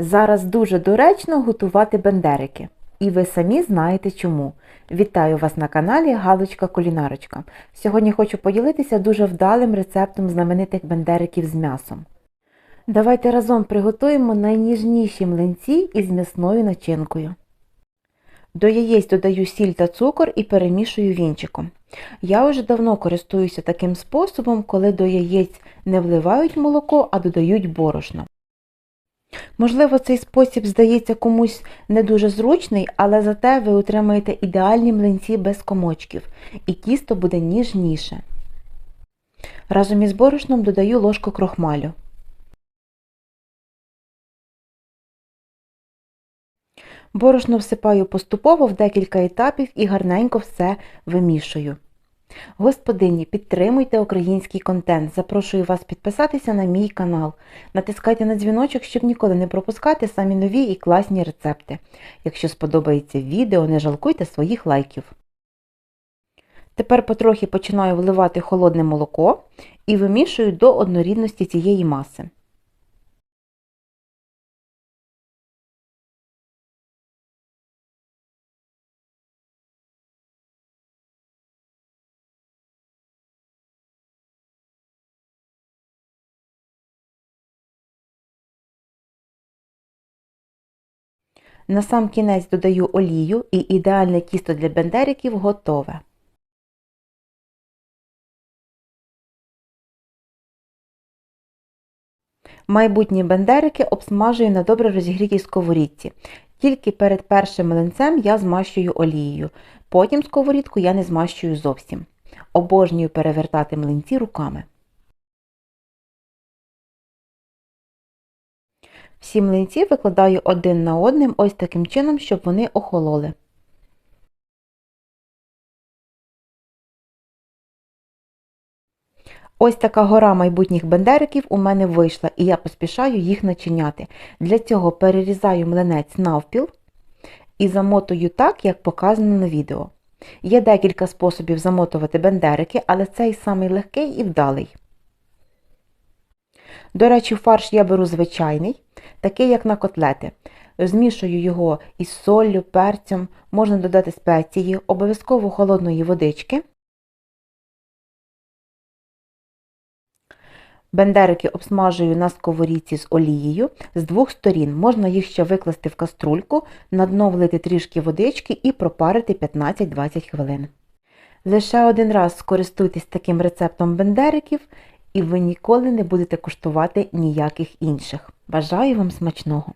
Зараз дуже доречно готувати бендерики. І ви самі знаєте чому. Вітаю вас на каналі Галочка Кулінарочка. Сьогодні хочу поділитися дуже вдалим рецептом знаменитих бендериків з м'ясом. Давайте разом приготуємо найніжніші млинці із м'ясною начинкою. До яєць додаю сіль та цукор і перемішую вінчиком. Я вже давно користуюся таким способом, коли до яєць не вливають молоко, а додають борошно. Можливо, цей спосіб здається комусь не дуже зручний, але зате ви отримаєте ідеальні млинці без комочків, і тісто буде ніжніше. Разом із борошном додаю ложку крохмалю. Борошно всипаю поступово в декілька етапів і гарненько все вимішую. Господині, підтримуйте український контент. Запрошую вас підписатися на мій канал. Натискайте на дзвіночок, щоб ніколи не пропускати самі нові і класні рецепти. Якщо сподобається відео, не жалкуйте своїх лайків. Тепер потрохи починаю вливати холодне молоко і вимішую до однорідності цієї маси. На сам кінець додаю олію і ідеальне тісто для бендериків готове. Майбутні бендерики обсмажую на добре розігрітій сковорідці. Тільки перед першим млинцем я змащую олією, потім сковорідку я не змащую зовсім. Обожнюю перевертати млинці руками. Всі млинці викладаю один на одним ось таким чином, щоб вони охололи. Ось така гора майбутніх бендериків у мене вийшла, і я поспішаю їх начиняти. Для цього перерізаю млинець навпіл і замотую так, як показано на відео. Є декілька способів замотувати бендерики, але цей самий легкий і вдалий. До речі, фарш я беру звичайний, такий як на котлети. Змішую його із соллю, перцем, можна додати спеції, обов'язково холодної водички. Бендерики обсмажую на сковорідці з олією з двох сторін. Можна їх ще викласти в каструльку, на трішки водички і пропарити 15-20 хвилин. Лише один раз скористуйтесь таким рецептом бендериків, і ви ніколи не будете куштувати ніяких інших. Бажаю вам смачного!